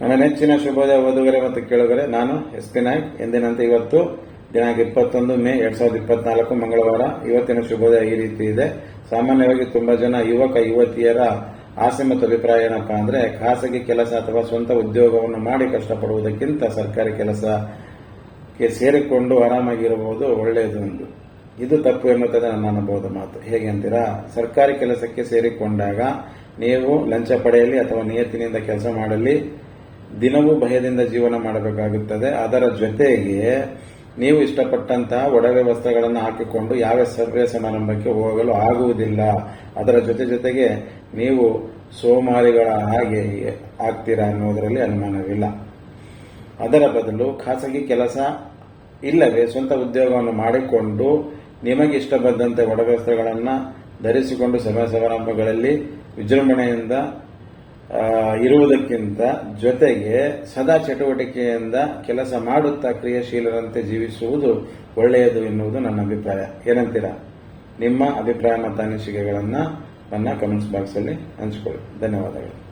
ನನ್ನ ನೆಚ್ಚಿನ ಶುಭೋದಯ ಓದುಗರೆ ಮತ್ತು ಕೇಳುಗರೆ, ನಾನು ಎಸ್ ಪಿ ನಾಯ್ಕ್. ಎಂದಿನಂತೆ ಇವತ್ತು ದಿನಾಂಕ ಇಪ್ಪತ್ತೊಂದು ಮೇ ಎರಡ್ ಸಾವಿರದ ಇಪ್ಪತ್ನಾಲ್ಕು ಮಂಗಳವಾರ. ಇವತ್ತಿನ ಶುಭೋದಯ ಈ ರೀತಿ ಇದೆ. ಸಾಮಾನ್ಯವಾಗಿ ತುಂಬಾ ಜನ ಯುವಕ, ಯುವತಿಯರ ಆಸೆ ಮತ್ತು ಅಭಿಪ್ರಾಯ ಏನಪ್ಪಾ ಅಂದ್ರೆ, ಖಾಸಗಿ ಕೆಲಸ ಅಥವಾ ಸ್ವಂತ ಉದ್ಯೋಗವನ್ನು ಮಾಡಿ ಕಷ್ಟಪಡುವುದಕ್ಕಿಂತ ಸರ್ಕಾರಿ ಕೆಲಸಕ್ಕೆ ಸೇರಿಕೊಂಡು ಆರಾಮಾಗಿರಬಹುದು, ಒಳ್ಳೆಯದು ಎಂದು. ಇದು ತಪ್ಪು ಎನ್ನುತ್ತದೆ ನನ್ನ ಅನುಭವದ ಮಾತು. ಹೇಗೆ ಅಂತೀರಾ? ಸರ್ಕಾರಿ ಕೆಲಸಕ್ಕೆ ಸೇರಿಕೊಂಡಾಗ ನೀವು ಲಂಚ ಪಡೆಯಲಿ ಅಥವಾ ನಿಯತ್ತಿನಿಂದ ಕೆಲಸ ಮಾಡಲಿ ದಿನವೂ ಭಯದಿಂದ ಜೀವನ ಮಾಡಬೇಕಾಗುತ್ತದೆ. ಅದರ ಜೊತೆಗೆ ನೀವು ಇಷ್ಟಪಟ್ಟಂತಹ ಒಡವೆ ವಸ್ತ್ರಗಳನ್ನು ಹಾಕಿಕೊಂಡು ಯಾವ ಸಭೆ ಸಮಾರಂಭಕ್ಕೆ ಹೋಗಲು ಆಗುವುದಿಲ್ಲ. ಅದರ ಜೊತೆ ಜೊತೆಗೆ ನೀವು ಸೋಮಾರಿಗಳ ಹಾಗೆ ಆಗ್ತೀರಾ ಅನ್ನೋದರಲ್ಲಿ ಅನುಮಾನವಿಲ್ಲ. ಅದರ ಬದಲು ಖಾಸಗಿ ಕೆಲಸ ಇಲ್ಲವೇ ಸ್ವಂತ ಉದ್ಯೋಗವನ್ನು ಮಾಡಿಕೊಂಡು ನಿಮಗೆ ಇಷ್ಟ ಬಂದಂತೆ ಒಡವೆ ವಸ್ತ್ರಗಳನ್ನು ಧರಿಸಿಕೊಂಡು ಸಭಾ ಸಮಾರಂಭಗಳಲ್ಲಿ ವಿಜೃಂಭಣೆಯಿಂದ ಇರುವುದಕ್ಕಿಂತ ಜೊತೆಗೆ ಸದಾ ಚಟುವಟಿಕೆಯಿಂದ ಕೆಲಸ ಮಾಡುತ್ತಾ ಕ್ರಿಯಾಶೀಲರಂತೆ ಜೀವಿಸುವುದು ಒಳ್ಳೆಯದು ಎನ್ನುವುದು ನನ್ನ ಅಭಿಪ್ರಾಯ. ಏನಂತೀರಾ? ನಿಮ್ಮ ಅಭಿಪ್ರಾಯ ಮತ್ತು ಅನಿಸಿಕೆಗಳನ್ನು ನನ್ನ ಕಮೆಂಟ್ಸ್ ಬಾಕ್ಸಲ್ಲಿ ಹಂಚಿಕೊಳ್ಳಿ. ಧನ್ಯವಾದಗಳು.